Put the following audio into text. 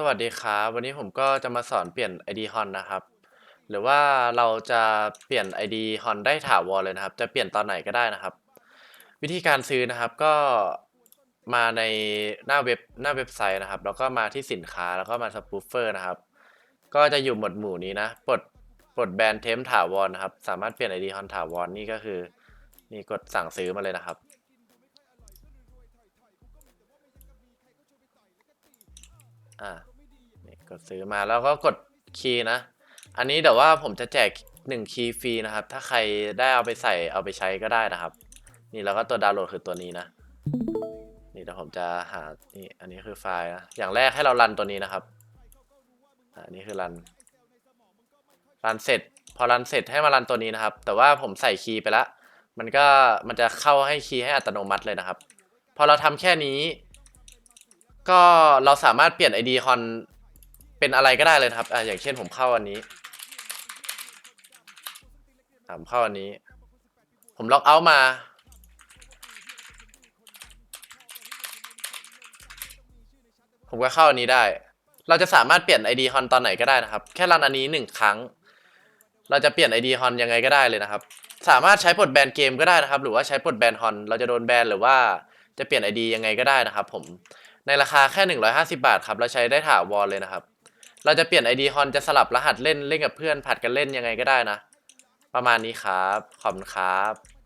สวัสดีครับ วันนี้ผมก็จะมาสอนเปลี่ยน ID Hon นะครับ หรือว่าเราจะเปลี่ยน ID Hon ได้ถาวรเลยนะครับ จะเปลี่ยนตอนไหนก็ได้นะครับ วิธีการซื้อนะครับก็มาในหน้าเว็บหน้าเว็บไซต์นะครับ แล้วก็มาที่สินค้าแล้วก็มา Spoofer นะครับ ก็จะอยู่หมวดหมู่นี้นะปลดปลดแบรนด์เทมถาวรนะครับ สามารถเปลี่ยน ID Hon ถาวรนี่ก็คือนี่กดสั่งซื้อมาเลยนะครับ อ่านี่กดซื้อมาแล้วก็กดคีย์นะ อันนี้เดี๋ยวว่าผมจะแจกหนึ่งคีย์ฟรีนะครับ ถ้าใครได้เอาไปใส่เอาไปใช้ก็ได้นะครับ นี่แล้วก็ตัวดาวน์โหลดคือตัวนี้นะ นี่เดี๋ยวผมจะหา นี่ อันนี้คือไฟล์นะ อย่างแรกให้เรารันตัวนี้นะครับ อันนี้คือรัน รันเสร็จ พอรันเสร็จให้มารันตัวนี้นะครับ แต่ว่าผมใส่คีย์ไปแล้วมันก็มันจะเข้าให้คีย์ให้อัตโนมัติเลยนะครับ พอเราทำแค่นี้ ก็เราสามารถเปลี่ยน ID คอนเป็นอะไรก็ได้เลยนะครับอ่าอย่างเช่นผมเข้าอันนี้อ่าผมเข้าอันนี้ ผมล็อกเอาท์มา ผมก็เข้าอันนี้ได้ เราจะสามารถเปลี่ยน ID ฮอนตอนไหนก็ได้นะครับ แค่รันอันนี้หนึ่งครั้ง เราจะเปลี่ยน ID ฮอนยังไงก็ได้เลยนะครับ สามารถใช้ปลดแบนเกมก็ได้นะครับ หรือว่าใช้ปลดแบนฮอน เราจะโดนแบนหรือว่าจะเปลี่ยน ID ยังไงก็ได้นะครับ ผม ในราคาแค่ 150 บาทครับ เราใช้ได้ถาวรเลยนะครับ เราจะเปลี่ยน ID ฮอนจะสลับรหัสเล่นเล่นกับเพื่อนผัดกันเล่นยังไงก็ได้นะ ประมาณนี้ครับ ขอบคุณครับ